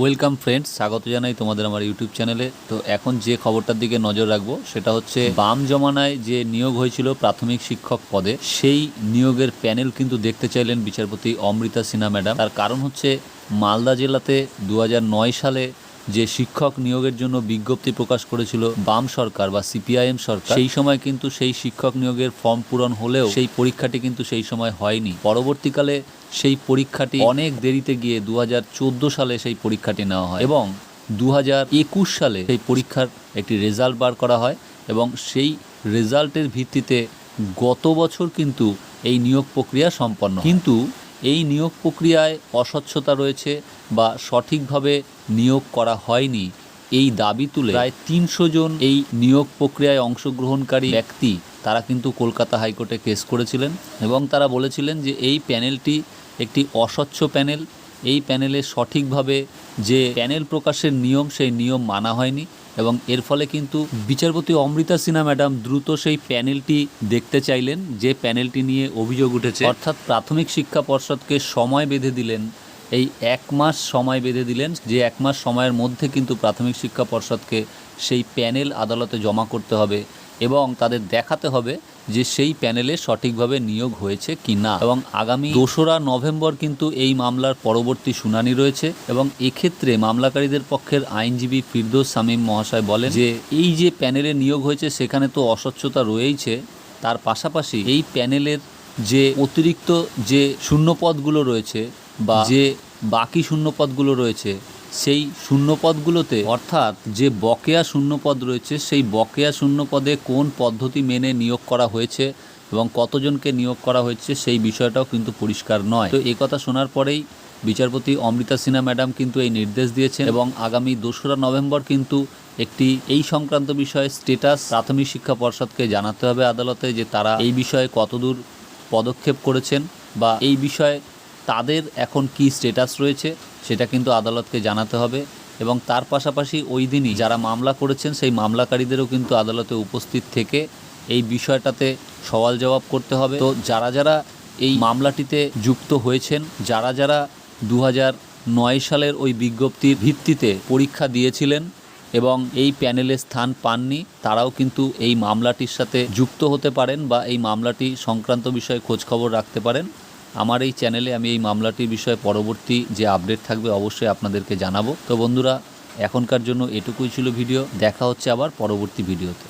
Welcome friends স্বাগত জানাই তোমাদের আমার ইউটিউব চ্যানেলে। তো এখন যে খবরটার দিকে নজর রাখব সেটা হচ্ছে বাম জমানায় যে নিয়োগ হয়েছিল প্রাথমিক শিক্ষক পদে সেই নিয়োগের প্যানেল কিন্তু দেখতে চাইলেন বিচারপতি অমৃতা সিনহা ম্যাডাম। তার কারণ হচ্ছে মালদা জেলাতে দু হাজার নয় সালে যে শিক্ষক নিয়োগের জন্য বিজ্ঞপ্তি প্রকাশ করেছিল বাম সরকার বা সিপিআইএম সরকার সেই সময় কিন্তু সেই শিক্ষক নিয়োগের ফর্ম পূরণ হলেও সেই পরীক্ষাটি কিন্তু সেই সময় হয়নি। পরবর্তীকালে সেই পরীক্ষাটি অনেক দেরিতে গিয়ে দু হাজার চোদ্দ সালে সেই পরীক্ষাটি নেওয়া হয় এবং দু হাজার একুশ সালে সেই পরীক্ষার একটি রেজাল্ট বার করা হয় এবং সেই রেজাল্টের ভিত্তিতে গত বছর কিন্তু এই নিয়োগ প্রক্রিয়া সম্পন্ন কিন্তু এই নিয়োগ প্রক্রিয়ায় অস্বচ্ছতা রয়েছে বা সঠিকভাবে নিয়োগ করা হয়নি এই দাবি তুলে প্রায় তিনশো জন এই নিয়োগ প্রক্রিয়ায় অংশগ্রহণকারী ব্যক্তি তারা কিন্তু কলকাতা হাইকোর্টে কেস করেছিলেন এবং তারা বলেছিলেন যে এই প্যানেলটি একটি অস্বচ্ছ প্যানেল। এই প্যানেলে সঠিকভাবে যে প্যানেল প্রকাশের নিয়ম, সেই নিয়ম মানা হয়নি এবং এর ফলে কিন্তু বিচারপতি অমৃতা সিনহা ম্যাডাম দ্রুত সেই প্যানেলটি দেখতে চাইলেন, যে প্যানেলটি নিয়ে অভিযোগ উঠেছে। অর্থাৎ প্রাথমিক শিক্ষা পর্ষদকে সময় বেঁধে দিলেন, এই এক মাস সময় বেঁধে দিলেন, যে এক মাস সময়ের মধ্যে কিন্তু প্রাথমিক শিক্ষা পর্ষদকে সেই প্যানেল আদালতে জমা করতে হবে এবং তাদের দেখাতে হবে যে সেই প্যানেলে সঠিকভাবে নিয়োগ হয়েছে কি না। এবং আগামী দোসরা নভেম্বর কিন্তু এই মামলার পরবর্তী শুনানি রয়েছে এবং এক্ষেত্রে মামলাকারীদের পক্ষের আইনজীবী ফিরদোস সামিম মহাশয় বলেন যে এই যে প্যানেলে নিয়োগ হয়েছে সেখানে তো অস্বচ্ছতা রয়েইছে। তার পাশাপাশি এই প্যানেলের যে অতিরিক্ত যে শূন্যপদগুলো রয়েছে বা যে বাকি শূন্যপদগুলো রয়েছে সেই শূন্যপদগুলোতে, অর্থাৎ যে বকেয়া শূন্যপদ রয়েছে, সেই বকেয়া শূন্যপদে কোন পদ্ধতি মেনে নিয়োগ করা হয়েছে এবং কতজনকে নিয়োগ করা হয়েছে, সেই বিষয়টাও কিন্তু পরিষ্কার নয়। তো এই কথা শোনার পরেই বিচারপতি অমৃতা সিনহা ম্যাডাম কিন্তু এই নির্দেশ দিয়েছেন এবং আগামী দোসরা নভেম্বর কিন্তু একটি এই সংক্রান্ত বিষয়ে স্টেটাস প্রাথমিক শিক্ষা পর্ষদকে জানাতে হবে আদালতে যে তারা এই বিষয়ে কতদূর পদক্ষেপ করেছেন বা এই বিষয়ে তাদের এখন কি স্টেটাস রয়েছে, সেটা কিন্তু আদালতকে জানাতে হবে এবং তার পাশাপাশি ওই দিনই যারা মামলা করেছেন, সেই মামলাকারীদেরও কিন্তু আদালতে উপস্থিত থেকে এই বিষয়টাতে সওয়াল জবাব করতে হবে। তো যারা যারা এই মামলাটিতে যুক্ত হয়েছেন, যারা যারা দু নয় সালের ওই বিজ্ঞপ্তির ভিত্তিতে পরীক্ষা দিয়েছিলেন এবং এই প্যানেলে স্থান পাননি, তারাও কিন্তু এই মামলাটির সাথে যুক্ত হতে পারেন বা এই মামলাটি সংক্রান্ত বিষয়ে খোঁজখবর রাখতে পারেন। আমার এই চ্যানেলে আমি এই মামলাটির বিষয়ে পরবর্তী যে আপডেট থাকবে অবশ্যই আপনাদেরকে জানাব। তো বন্ধুরা, এখনকার জন্য এটুকুই ছিল ভিডিও। দেখা হচ্ছে আবার পরবর্তী ভিডিওতে।